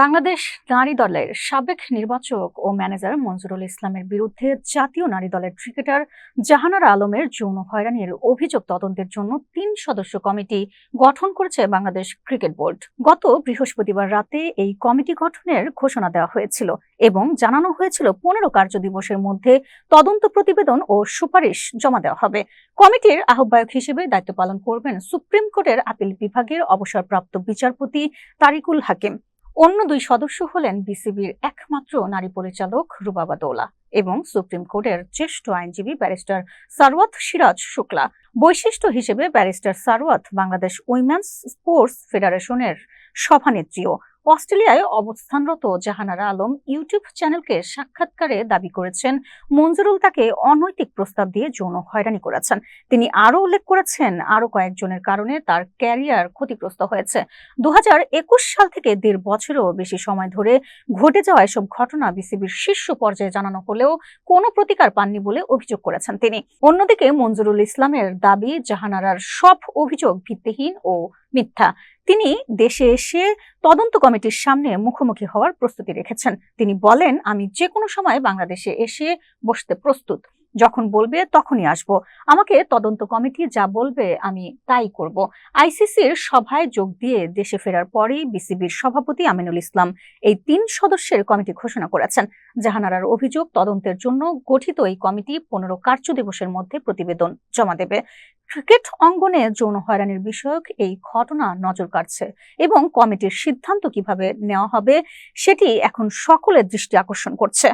বাংলাদেশ নারী দলের সাবেক নির্বাচক ও ম্যানেজার মঞ্জুরুল ইসলামের বিরুদ্ধে জাতীয় নারী দলের ক্রিকেটার জাহানার আলমের যৌন হয়রানির অভিযোগ তদন্তের জন্য তিন সদস্য কমিটি গঠন করেছে বাংলাদেশ ক্রিকেট বোর্ড। গত বৃহস্পতিবার রাতে এই কমিটি গঠনের ঘোষণা দেওয়া হয়েছিল এবং জানানো হয়েছিল পনেরো কার্য দিবসের মধ্যে তদন্ত প্রতিবেদন ও সুপারিশ জমা দেওয়া হবে। কমিটির আহ্বায়ক হিসেবে দায়িত্ব পালন করবেন সুপ্রিম কোর্টের আপিল বিভাগের অবসরপ্রাপ্ত বিচারপতি তারিকুল হাকিম। অন্য দুই সদস্য হলেন বিসিবির একমাত্র নারী পরিচালক রুবাবা দৌলা এবং সুপ্রিম কোর্টের জ্যেষ্ঠ আইনজীবী ব্যারিস্টার সারওয়াত সিরাজ শুক্লা। বৈশিষ্ট্য হিসেবে barrister Sarwat Bangladesh women's sports ফেডারেশনের সভানেত্রীও। অস্ট্রেলিয়ায় অবস্থানরত জাহানারা আলম ইউটিউব চ্যানেলকে সাক্ষাৎকারে দাবি করেছেন, মঞ্জুরুল তাকে অনৈতিক প্রস্তাব দিয়ে যৌন হয়রানি করেছেন। তিনি আরও উল্লেখ করেছেন, আরও কয়েকজনের কারণে তার ক্যারিয়ার ক্ষতিগ্রস্ত হয়েছে। দুহাজার একুশ সাল থেকে দেড় বছরেরও বেশি সময় ধরে ঘটে যাওয়া এসব ঘটনা বিসিবির শীর্ষ পর্যায়ে জানানো হলেও কোনো প্রতিকার পাননি বলে অভিযোগ করেছেন তিনি। অন্যদিকে মঞ্জুরুল ইসলামের দাবি, জাহানারার সব অভিযোগ ভিত্তিহীন ও মিথ্যা। তিনি দেশে এসে তদন্ত কমিটির সামনে মুখোমুখি হওয়ার প্রস্তুতি রেখেছেন। তিনি বলেন, আমি যে কোনো সময় বাংলাদেশে এসে বসতে প্রস্তুত। যখন বলবে তখনই আসব। আমাকে তদন্ত কমিটি যা বলবে আমি তাই করব। আইসিসির সভায় যোগ দিয়ে দেশে ফেরার পরেই বিসিবির সভাপতি আমিনুল ইসলাম এই তিন সদস্যের কমিটি ঘোষণা করেছেন। জাহানারার অভিযোগ, তদন্তের জন্য গঠিত এই কমিটি পনেরো কার্য দিবসের মধ্যে প্রতিবেদন জমা দেবে। ক্রিকেট অঙ্গনে যৌন হয়রানির বিষয়ক এই ঘটনা নজর কাটছে এবং কমিটির সিদ্ধান্ত কীভাবে নেওয়া হবে সেটি এখন সকলের দৃষ্টি আকর্ষণ করছে।